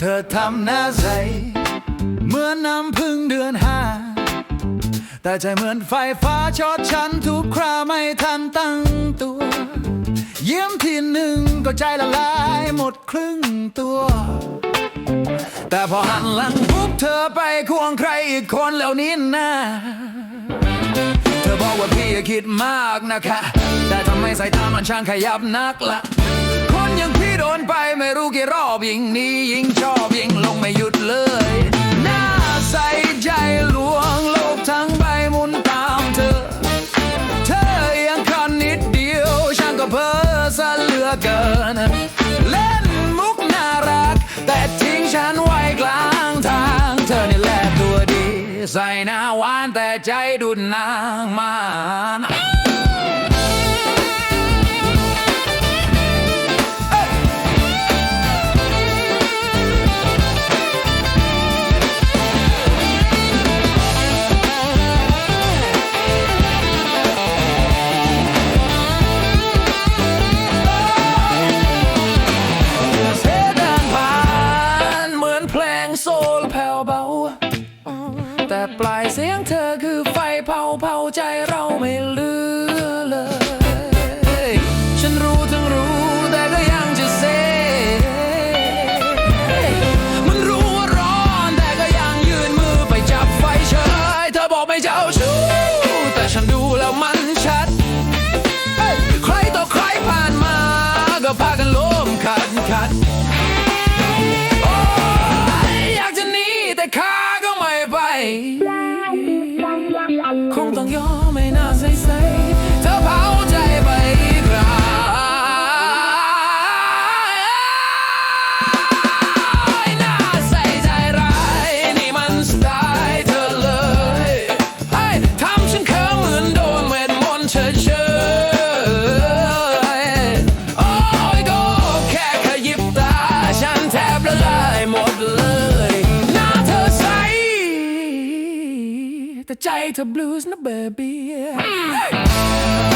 เธอทำหน้าใสเหมือนน้ำพึ่งเดือนห้า แต่ใจเหมือนไฟฟ้าช็อตฉันทุกคราไม่ทันตั้งตัว เยี่ยมทีหนึ่ง ก็ใจละลายหมดครึ่งตัว แต่พอหันหลังปุ๊บเธอไปควงใครอีกคนแล้วนี้นะเธอบอกว่าพี่อย่าคิดมากนะคะ แต่ทำไมสายตามันช่างขยับนักละคนอย่างพี่โดนไปไม่รู้กี่รอบยิ่งนี้ยิ่งชอบ ใส่หน้าหวานแต่ใจดุนนางมานเสียเดินผ่านเหมือนเพลงโซ เราไม่เหลือเลย ฉันรู้ทั้งรู้แต่ก็ยังจะเซมันรู้ว่าร้อนแต่ก็ยังยืนมือไปจับไฟเฉยเธอบอกไม่จะเอาชู้แต่ฉันดูแล้วมันชัด ใครต่อใครผ่านมาก็พากันล้มขัดขัดอยอยากจะหนีแต่ขาก็ไม่ไป คงต้องย แต่ใจเ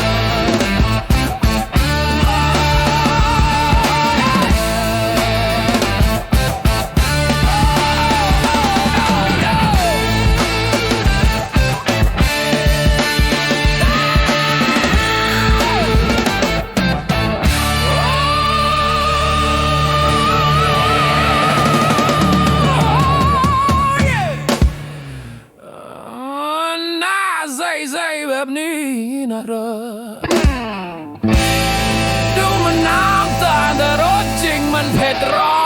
แบบนี้นะเรอดูมันน้ำตาลแต่รสจริงมันเผ็ดร้อน